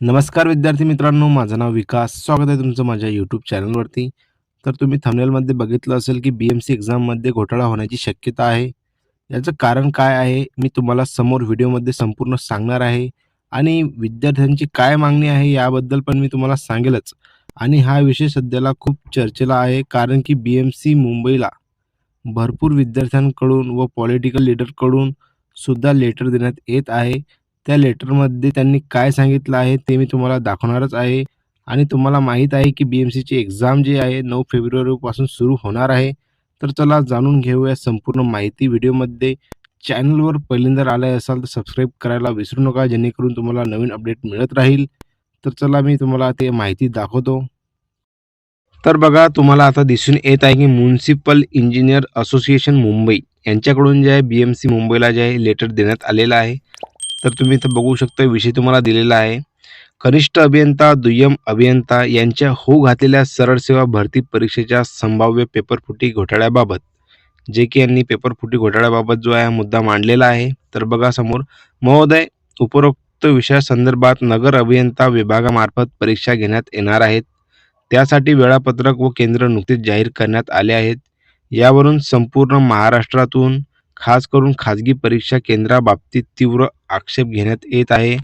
नमस्कार विद्यार्थी मित्रांनो माझं नाव विकास. स्वागत आहे तुमचं माझ्या यूट्यूब चॅनलवरती तर तुम्ही थंबनेलमध्ये बघितलं असेल की बी एम सी एक्झाममध्ये घोटाळा होण्याची शक्यता आहे. याचं कारण काय आहे मी तुम्हाला समोर व्हिडिओमध्ये संपूर्ण सांगणार आहे. आणि विद्यार्थ्यांची काय मागणी आहे याबद्दल पण मी तुम्हाला सांगेलच. आणि हा विषय सध्याला खूप चर्चेला आहे कारण की बी एम सी मुंबईला भरपूर विद्यार्थ्यांकडून व पॉलिटिकल लीडरकडून सुद्धा लेटर देण्यात येत आहे. त्या लेटरमध्ये त्यांनी काय सांगितलं आहे ते मी तुम्हाला दाखवणारच आहे. आणि तुम्हाला माहीत आहे की बी एम सीची एक्झाम जी आहे नऊ फेब्रुवारीपासून सुरू होणार आहे. तर चला जाणून घेऊया संपूर्ण माहिती व्हिडिओमध्ये चॅनलवर पहिल्यांदा आले असाल तर सबस्क्राईब करायला विसरू नका जेणेकरून तुम्हाला नवीन अपडेट मिळत राहील. तर चला मी तुम्हाला ते माहिती दाखवतो. तर बघा तुम्हाला आता दिसून येत आहे की म्युन्सिपल इंजिनियर असोसिएशन मुंबई यांच्याकडून जे आहे बी एम सी मुंबईला जे आहे लेटर देण्यात आलेलं आहे. तर तुम्ही इथं बघू शकता विषय तुम्हाला दिलेला आहे. कनिष्ठ अभियंता दुय्यम अभियंता यांच्या हो घातलेल्या सरळ सेवा भरती परीक्षेच्या संभाव्य पेपरफुटी घोटाळ्याबाबत. जे की यांनी पेपरफुटी घोटाळ्याबाबत जो आहे मुद्दा मांडलेला आहे. तर बघा समोर महोदय उपरोक्त विषयासंदर्भात नगर अभियंता विभागामार्फत परीक्षा घेण्यात येणार आहेत. त्यासाठी वेळापत्रक व केंद्र नुकतेच जाहीर करण्यात आले आहेत. यावरून संपूर्ण महाराष्ट्रातून खास करून खाजगी परीक्षा केंद्राबाबतीत तीव्र आक्षेप घेण्यात येत आहे.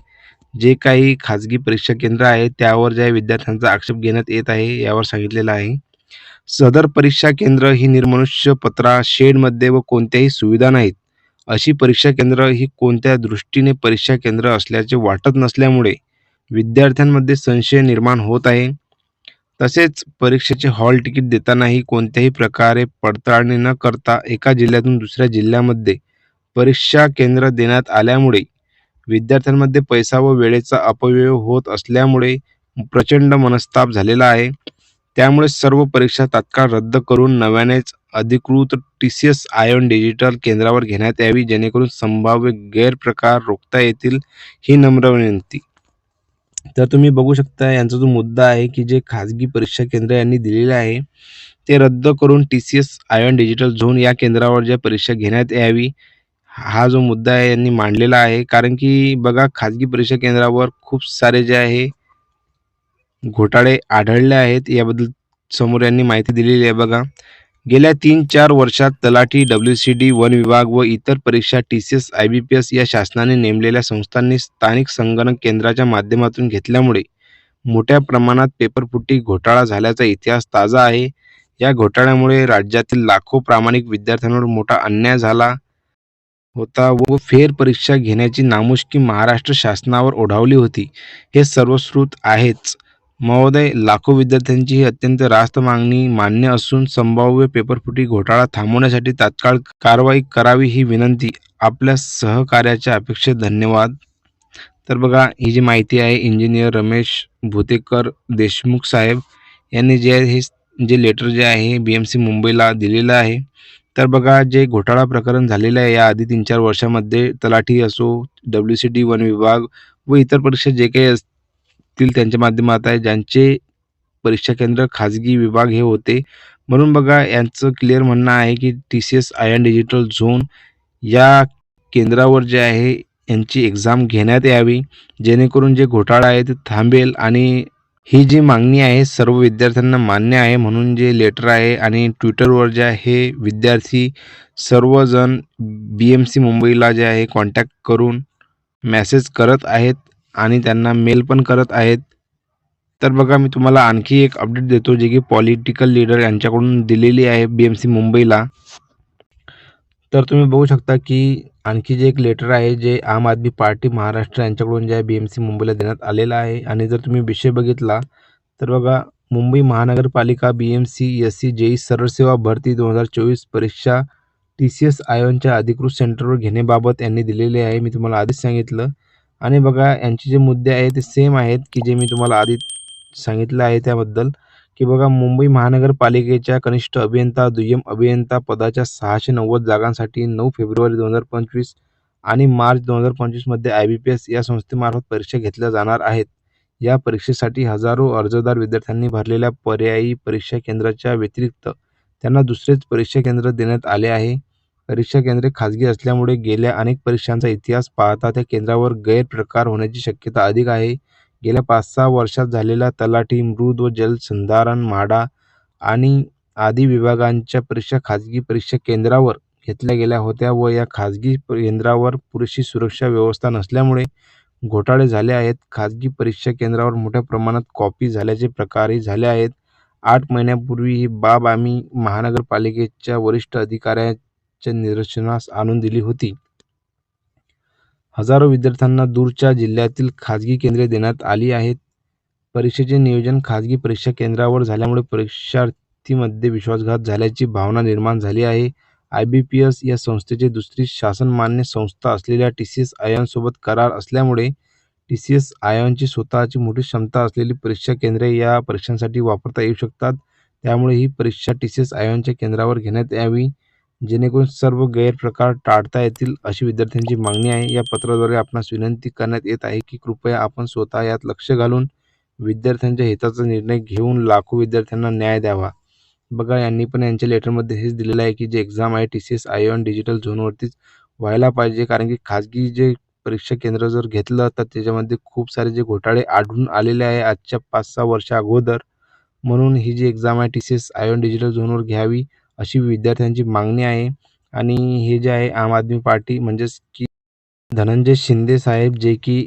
जे काही खाजगी परीक्षा केंद्र आहे त्यावर ज्या विद्यार्थ्यांचा आक्षेप घेण्यात येत आहे यावर सांगितलेलं आहे. सदर परीक्षा केंद्र ही निर्मनुष्य पत्रा शेडमध्ये व कोणत्याही सुविधा नाहीत. अशी परीक्षा केंद्र ही कोणत्या दृष्टीने परीक्षा केंद्र असल्याचे वाटत नसल्यामुळे विद्यार्थ्यांमध्ये संशय निर्माण होत आहे. तसेच परीक्षेचे हॉल तिकीट देतानाही कोणत्याही प्रकारे पडताळणी न करता एका जिल्ह्यातून दुसऱ्या जिल्ह्यामध्ये परीक्षा केंद्र देण्यात आल्यामुळे विद्यार्थ्यांमध्ये पैसा व वेळेचा अपव्यय होत असल्यामुळे प्रचंड मनस्ताप झालेला आहे. त्यामुळे सर्व परीक्षा तात्काळ रद्द करून नव्यानेच अधिकृत T C S iON digital केंद्रावर घेण्यात यावी जेणेकरून संभाव्य गैरप्रकार रोखता येतील ही नम्र विनंती. तर तुम्ही बघू शकता यांचा जो मुद्दा आहे की जे खाजगी परीक्षा केंद्र यांनी दिलेले आहे ते रद्द करून T C S iON digital zone या केंद्रावर ज्या परीक्षा घेण्यात यावी हा जो मुद्दा आहे यांनी मांडलेला आहे कारण की बघा खाजगी परीक्षा केंद्रावर खूप सारे जे आहे घोटाळे आढळले आहेत. याबद्दल समोर यांनी माहिती दिलेली आहे बघा. गेल्या तीन चार वर्षात तलाठी डब्ल्यू सी डी वन विभाग व इतर परीक्षा T C S I B P S या शासनाने नेमलेल्या संस्थांनी स्थानिक संगणक केंद्राच्या माध्यमातून घेतल्यामुळे मोठ्या प्रमाणात पेपरफुटी घोटाळा झाल्याचा इतिहास ताजा आहे. या घोटाळ्यामुळे राज्यातील लाखो प्रामाणिक विद्यार्थ्यांवर मोठा अन्याय झाला. होता व फेर परीक्षा घेण्याची नामुष्की महाराष्ट्र शासनावर ओढावली होती. हे सर्वश्रुत आहेच. महोदय लाखो विद्यार्थ्यांची ही अत्यंत रास्त मागणी मान्य असून संभाव्य पेपरफुटी घोटाळा थांबवण्यासाठी तात्काळ कारवाई करावी ही विनंती. आपल्या सहकार्याच्या अपेक्षेत धन्यवाद. तर बघा ही जी माहिती आहे इंजिनियर रमेश भुतेकर देशमुख साहेब यांनी जे आहे हे जे लेटर जे आहे बी एम सी मुंबईला दिलेलं आहे. तर बघा जे घोटाळा प्रकरण झालेलं आहे या आधी तीन चार वर्षामध्ये तलाठी असो डब्ल्यू सी डी वन विभाग व इतर परीक्षा जे काही असतील त्यांच्या माध्यमात आहे ज्यांचे परीक्षा केंद्र खाजगी विभाग हे होते. म्हणून बघा यांचं क्लिअर म्हणणं आहे की T C S I N digital zone या केंद्रावर जे आहे यांची एक्झाम घेण्यात यावी. जेणेकरून जे घोटाळा आहे ते थांबेल आणि ही जी मागणी आहे सर्व विद्यार्थ्यांना मान्य आहे म्हणून जे लेटर आहे आणि ट्विटरवर जे आहे विद्यार्थी सर्वजण बी एम सी मुंबईला जे आहे कॉन्टॅक्ट करून मॅसेज करत आहेत आणि त्यांना मेल पण करत आहेत. तर बघा मी तुम्हाला आणखी एक अपडेट देतो जे की पॉलिटिकल लीडर यांच्याकडून दिलेली आहे बी एम सी मुंबईला. तर तुम्ही बघू शकता की आणखी जे एक लेटर आहे जे आम आदमी पार्टी महाराष्ट्र यांच्याकडून जे आहे बी एम सी मुंबईला देण्यात आलेलं आहे. आणि जर तुम्ही विषय बघितला तर बघा मुंबई महानगरपालिका B M C S C JE सरळ सेवा भरती दोन हजार चोवीस परीक्षा टी सी एस आयोनच्या अधिकृत सेंटरवर घेण्याबाबत यांनी दिलेले आहे. मी तुम्हाला आधीच सांगितलं. आणि बघा यांचे जे मुद्दे आहेत ते सेम आहेत की जे मी तुम्हाला आधी सांगितलं आहे त्याबद्दल. की बघा मुंबई महानगरपालिकेच्या कनिष्ठ अभियंता दुय्यम अभियंता पदाच्या सहाशे नव्वद जागांसाठी नऊ फेब्रुवारी दोन हजार पंचवीस आणि मार्च दोन हजार पंचवीसमध्ये आय बी पी एस या संस्थेमार्फत परीक्षा घेतल्या जाणार आहेत. या परीक्षेसाठी हजारो अर्जदार विद्यार्थ्यांनी भरलेल्या पर्यायी परीक्षा केंद्राच्या व्यतिरिक्त त्यांना दुसरेच परीक्षा केंद्र देण्यात आले आहे. परीक्षा केंद्रे खाजगी असल्यामुळे गेल्या अनेक परीक्षांचा इतिहास पाहता त्या केंद्रावर गैरप्रकार होण्याची शक्यता अधिक आहे. गेल्या पाच सहा वर्षात झालेला तलाठी मृद व जलसंधारण म्हाडा आणि आदी विभागांच्या परीक्षा खाजगी परीक्षा केंद्रावर घेतल्या गेल्या होत्या व या खाजगी केंद्रावर पुरेशी सुरक्षा व्यवस्था नसल्यामुळे घोटाळे झाले आहेत. खाजगी परीक्षा केंद्रावर मोठ्या प्रमाणात कॉपी झाल्याचे प्रकारही झाले आहेत. आठ महिन्यापूर्वी ही बाब आम्ही महानगरपालिकेच्या वरिष्ठ अधिकाऱ्याच्या निदर्शनास आणून दिली होती. हजारो विद्यार्थ्यांना दूरच्या जिल्ह्यातील खाजगी केंद्रे देण्यात आली आहेत. परीक्षेचे नियोजन खाजगी परीक्षा केंद्रावर झाल्यामुळे परीक्षार्थीमध्ये विश्वासघात झाल्याची भावना निर्माण झाली आहे. आय बी पी एस या संस्थेची दुसरी शासनमान्य संस्था असलेल्या टी सी एस आयनसोबत करार असल्यामुळे टी सी एस आयॉनची स्वतःची मोठी क्षमता असलेली परीक्षा केंद्रे या परीक्षांसाठी वापरता येऊ शकतात. त्यामुळे ही परीक्षा टी सी एस आयनच्या केंद्रावर घेण्यात यावी. जेणेकरून सर्व गैरप्रकार टाळता येतील अशी विद्यार्थ्यांची मागणी आहे. या पत्राद्वारे आपणास विनंती करण्यात येत आहे की कृपया आपण स्वतः यात लक्ष घालून विद्यार्थ्यांच्या हिताचा निर्णय घेऊन लाखो विद्यार्थ्यांना न्याय द्यावा. बघा यांनी पण यांच्या लेटरमध्ये हेच दिलेलं आहे की जे एक्झाम आहे T C S I on digital झोनवरतीच व्हायला पाहिजे. कारण की खाजगी जे परीक्षा केंद्र जर घेतलं तर त्याच्यामध्ये खूप सारे जे घोटाळे आढळून आलेले आहे आजच्या पाच सहा वर्षा अगोदर. म्हणून ही जी एक्झाम आहे T C S I on digital झोनवर घ्यावी. अशी विद्यार्थ्यांची मागणी आहे. आणि हे जे आहे आम आदमी पार्टी म्हणजेच की धनंजय शिंदे साहेब जे की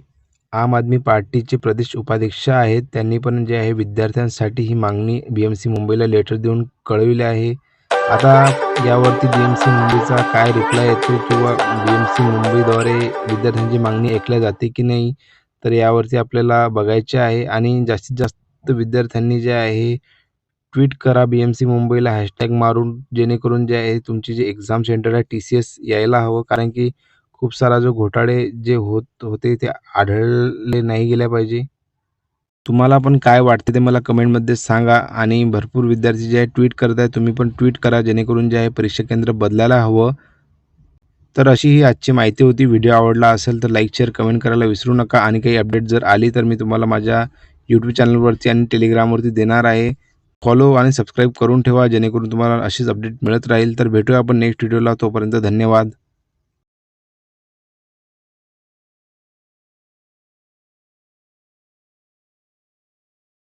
आम आदमी पार्टीचे प्रदेश उपाध्यक्ष आहेत त्यांनी पण जे आहे विद्यार्थ्यांसाठी ही मागणी बी एम सी मुंबईला लेटर देऊन कळविली आहे. आता यावरती बी एम सी मुंबईचा काय रिप्लाय येतो किंवा बी एम सी मुंबईद्वारे विद्यार्थ्यांची मागणी ऐकल्या जाते की नाही तर यावरती आपल्याला बघायचे आहे. आणि जास्तीत जास्त विद्यार्थ्यांनी जे आहे ट्विट करा बी एम सी मुंबईला हॅशटॅग मारून जेणेकरून जे आहे तुमची जे एक्झाम सेंटर आहे टी सी एस यायला हवं. कारण की खूप सारा जो घोटाळे जे होत होते ते आढळले नाही गेल्या पाहिजे. तुम्हाला पण काय वाटते ते मला कमेंटमध्ये सांगा. आणि भरपूर विद्यार्थी जे आहे ट्विट करत आहे तुम्ही पण ट्विट करा जेणेकरून जे आहे परीक्षा केंद्र बदलायला हवं. तर अशी ही आजची माहिती होती. व्हिडिओ आवडला असेल तर लाईक शेअर कमेंट करायला विसरू नका. आणि काही अपडेट जर आली तर मी तुम्हाला माझ्या यूट्यूब चॅनलवरती आणि टेलिग्रामवरती देणार आहे. फॉलो आणि सबस्क्राईब करून ठेवा जेणेकरून तुम्हाला अशीच अपडेट मिळत राहील. तर भेटूया आपण नेक्स्ट व्हिडिओला तोपर्यंत धन्यवाद.